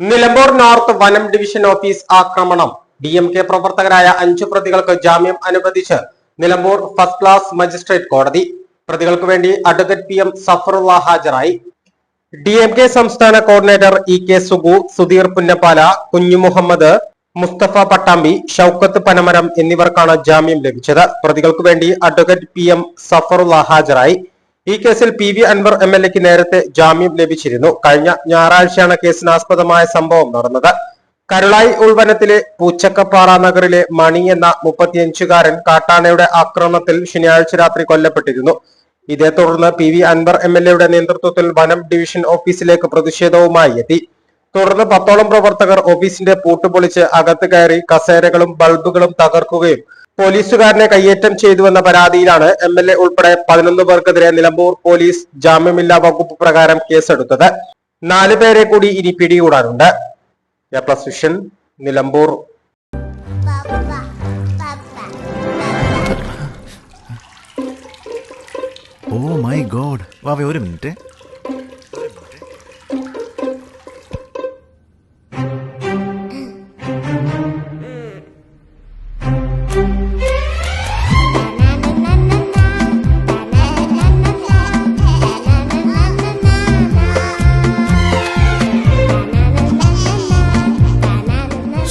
Nilambur north വനം division office ആക്രമണം. D M K പ്രവർത്തകരായ അഞ്ചു പ്രതികൾക്ക് ജാമ്യം അനുവദിച്ച് നിലമ്പൂർ ഫസ്റ്റ് ക്ലാസ് മജിസ്ട്രേറ്റ് കോടതി. പ്രതികൾക്ക് വേണ്ടി അഡ്വക്കേറ്റ് പി എം സഫറുള്ള ഹാജരായി. ഡി എം കെ സംസ്ഥാന coordinator E K Sugu Sudheer Punnappala Kunju Muhammad Musthafa Pattambi Shoukath Panamaram എന്നിവർക്കാണ് ജാമ്യം ലഭിച്ചത്. പ്രതികൾക്ക് വേണ്ടി അഡ്വക്കേറ്റ് പി എം സഫറുള്ള ഹാജരായി. ഈ കേസിൽ P V Anvar M L എക്ക് നേരത്തെ ജാമ്യം ലഭിച്ചിരുന്നു. കഴിഞ്ഞ ഞായറാഴ്ചയാണ് കേസിനാസ്പദമായ സംഭവം നടന്നത്. കരുളായി ഉൾവനത്തിലെ പൂച്ചക്കപ്പാറ നഗറിലെ മണി എന്ന മുപ്പത്തിയഞ്ചുകാരൻ കാട്ടാനയുടെ ആക്രമണത്തിൽ ശനിയാഴ്ച രാത്രി കൊല്ലപ്പെട്ടിരുന്നു. ഇതേ തുടർന്ന് P V Anvar M L എയുടെ നേതൃത്വത്തിൽ വനം ഡിവിഷൻ ഓഫീസിലേക്ക് പ്രതിഷേധവുമായി എത്തി. തുടർന്ന് പത്തോളം പ്രവർത്തകർ ഓഫീസിന്റെ പൂട്ടുപൊളിച്ച് അകത്ത് കയറി കസേരകളും ബൾബുകളും തകർക്കുകയും പോലീസുകാരനെ കയ്യേറ്റം ചെയ്തുവെന്ന പരാതിയിലാണ് എം എൽ എ ഉൾപ്പെടെ പതിനൊന്ന് പേർക്കെതിരെ നിലമ്പൂർ പോലീസ് ജാമ്യമില്ലാ വകുപ്പ് പ്രകാരം കേസെടുത്തത്. നാല് പേരെ കൂടി ഇനി പിടികൂടാനുണ്ട്. Vision Nilambur. Oh my god വാവേ ഒരു minute.